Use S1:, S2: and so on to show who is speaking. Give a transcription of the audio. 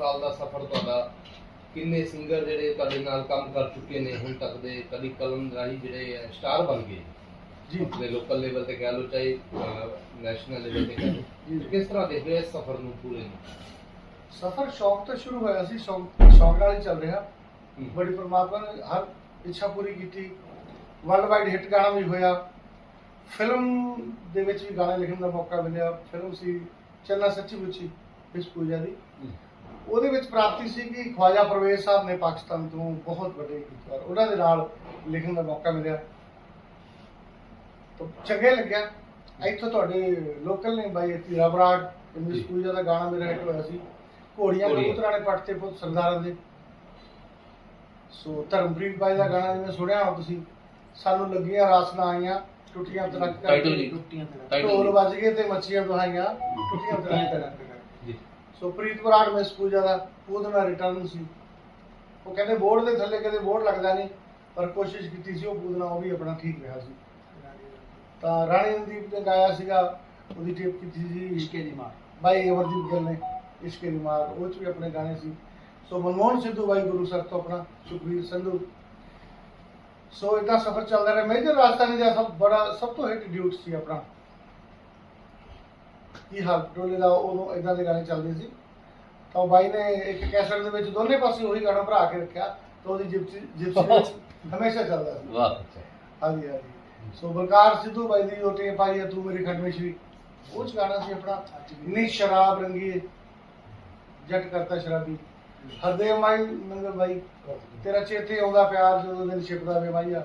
S1: ਸਾਲ ਦਾ ਸਫ਼ਰ ਤੁਹਾਡਾ ਕਿੰਨੇ ਸਿੰਗਰ ਜਿਹੜੇ ਤੁਹਾਡੇ ਨਾਲ ਕੰਮ ਕਰ ਚੁੱਕੇ ਨੇ ਹੁਣ ਤੱਕ ਦੇ ਕਦੀ ਕਲਮ ਰਾਹੀਂ ਜਿਹੜੇ ਸਟਾਰ ਬਣ ਗਏ?
S2: ਜੀ।
S1: ਆਪਣੇ ਲੋਕਲ ਲੈਵਲ ਤੇ ਕਹਿ ਲਓ ਚਾਹੇ ਨੈਸ਼ਨਲ ਲੈਵਲ ਤੇ ਕਹਿ। ਕਿਸ ਤਰ੍ਹਾਂ ਦੇਖਦੇ ਹੋ ਸਫ਼ਰ ਨੂੰ ਪੂਰੇ ਨੂੰ?
S2: ਸਫ਼ਰ ਸ਼ੌਕ ਤੋਂ ਸ਼ੁਰੂ ਹੋਇਆ ਸੀ ਸ਼ੌਕ ਸ਼ੌਕ ਨਾਲ ਹੀ ਚੱਲ ਰਿਹਾ। ਬੜੀ ਪਰਮਾਤਮਾ ਨੇ ਹਰ ਇੱਛਾ ਪੂਰੀ ਕੀਤੀ। ਵਰਲਡ ਵਾਈਡ ਹਿੱਟ ਗਾਣਾ ਵੀ ਹੋਇਆ। ਫਿਲਮ ਦੇ ਵਿੱਚ ਵੀ ਗਾਣੇ ਲਿਖਣ ਦਾ ਮੌਕਾ ਮਿਲਿਆ। ਫਿਲਮ ਸੀ ਚੰਨਾ ਸੱਚੀ ਮੁੱਚੀ ਇਸ ਪੂਜਾ ਦੀ। ਉਹਦੇ ਵਿੱਚ ਪ੍ਰਾਪਤੀ ਸੀ ਕਿ ਖਵਾਜਾ ਪਰਵੇਜ਼ ਸਾਹਿਬ ਨੇ ਪਾਕਿਸਤਾਨ ਤੋਂ ਬਹੁਤ ਵੱਡੇ ਗੀਤਕਾਰ ਉਹਨਾਂ ਦੇ ਨਾਲ ਲਿਖਣ ਦਾ ਮੌਕਾ ਮਿਲਿਆ ਤਾਂ ਚੰਗੇ ਲੱਗਿਆ ਇੱਥੋਂ ਤੁਹਾਡੇ ਲੋਕਲ ਨੇ ਬਾਈ ਧੀਰਾ ਬਰਾੜ ਇੰਗਲਿਸ਼। ਪੂਜਾ ਦਾ ਗਾਣਾ ਮੇਰਾ ਹਿੱਟ ਹੋਇਆ ਸੀ ਘੋੜੀਆਂ। ਕਬੂਤਰਾਂ ਨੇ ਪੱਟ ਤੇ ਪੁੱਤ ਸਰਦਾਰਾਂ ਦੇ ਸੋ ਧਰਮਪ੍ਰੀਤ ਬਾਈ ਦਾ ਗਾਣਾ ਜਿਵੇਂ ਸੁਣਿਆ ਹੋ ਤੁਸੀਂ ਸਾਨੂੰ ਲੱਗੀਆਂ ਰਾਸਨਾ ਆਈਆਂ ਟੁੱਟੀਆਂ ਤਰੱਕ
S1: ਜੀ। Title
S2: ਢੋਲ। ਵੱਜ ਗਏ ਤੇ ਮੱਛੀਆਂ ਦੁਹਾਈਆਂ ਟੁੱਟੀਆਂ ਤਰੱਕ ਤਰੱਕ ਸੋ ਪ੍ਰੀਤ ਬਰਾੜ ਮਿਸ ਪੂਜਾ ਦਾ ਉਹਦਾ ਰਿਟਰਨ ਸੀ। ਉਹ ਕਹਿੰਦੇ ਬੋਰਡ ਦੇ ਥੱਲੇ ਕਦੇ ਬੋਰਡ ਲੱਗਦਾ ਨਹੀਂ ਪਰ ਕੋਸ਼ਿਸ਼ ਕੀਤੀ ਸੀ ਉਹ ਪੂਦਨਾ ਉਹ ਵੀ ਆਪਣਾ ਠੀਕ ਰਿਹਾ ਸੀ। ਤਾਂ ਰਾਣੀ ਨਦੀਪ ਨੇ ਗਾਇਆ ਸੀਗਾ ਉਹਦੀ ਟੇਪ ਕੀਤੀ ਸੀ।
S3: ਇਸ਼ਕੇ ਦੀ ਮਾਰ।
S2: ਬਾਈ ਅਮਰਦੀਪ ਗਿੱਲ ਨੇ ਇਸ਼ਕੇ ਦੀ ਮਾਰ ਉਹ ਚ ਵੀ ਆਪਣੇ ਗਾਣੇ ਸੀ। ਸੋ ਮਨਮੋਹਨ ਸਿੱਧੂ ਬਾਈ ਗੁਰੂ ਸਰ ਤੋਂ ਆਪਣਾ ਸੁਖਬੀਰ ਸੰਧੂ। ਸੋ ਇਦਾਂ ਸਫ਼ਰ ਚੱਲਦਾ ਰਿਹਾ। ਮੇਜਰ ਰਾਜਸਥਾਨੀ ਦਾ ਸਭ ਬੜਾ ਸਭ ਤੋਂ ਹਿੱਟ ਡਿਊਟ ਸੀ ਆਪਣਾ। ਕੀ ਹਾਲ ਟੋਲੇ ਦਾ ਉਦੋਂ ਇਦਾਂ ਦੇ ਗਾਣੇ ਚੱਲਦੇ ਸੀ। ਤਾਂ ਬਾਈ ਨੇ ਇੱਕ ਕੈਸਟ ਦੇ ਵਿੱਚ ਦੋਨੇ ਪਾਸੇ ਉਹੀ ਗਾਣਾ ਭਰਾ ਕੇ ਰੱਖਿਆ ਤਾਂ ਉਹਦੀ ਜਿਪਸੀ ਜਿਪਸੀ ਵਿੱਚ ਹਮੇਸ਼ਾ ਚੱਲਦਾ ਸੀ।
S1: ਵਾਹ
S2: ਹਾਂਜੀ ਹਾਂਜੀ। ਸੋ ਬਲਕਾਰ ਸਿੱਧੂ ਬਾਈ ਦੀ ਉਹ ਟੇਪ ਆਈ ਤੂੰ ਮੇਰੀ ਖਟਮੇਸ਼ਰੀ ਉਹ ਚ ਗਾਣਾ ਸੀ ਆਪਣਾ ਨੀ ਸ਼ਰਾਬ ਰੰਗੀ ਜੱਟ ਕਰਤਾ ਸ਼ਰਾਬੀ। ਹਰਦੇਵ ਮਾਈ ਮੰਗਲ ਬਾਈ ਤੇਰਾ ਚੇਤੇ ਆਉਂਦਾ ਪਿਆਰ ਜਦੋਂ ਦਿਲ ਛਿਪਦਾ ਵੇ ਮਾਈਆ।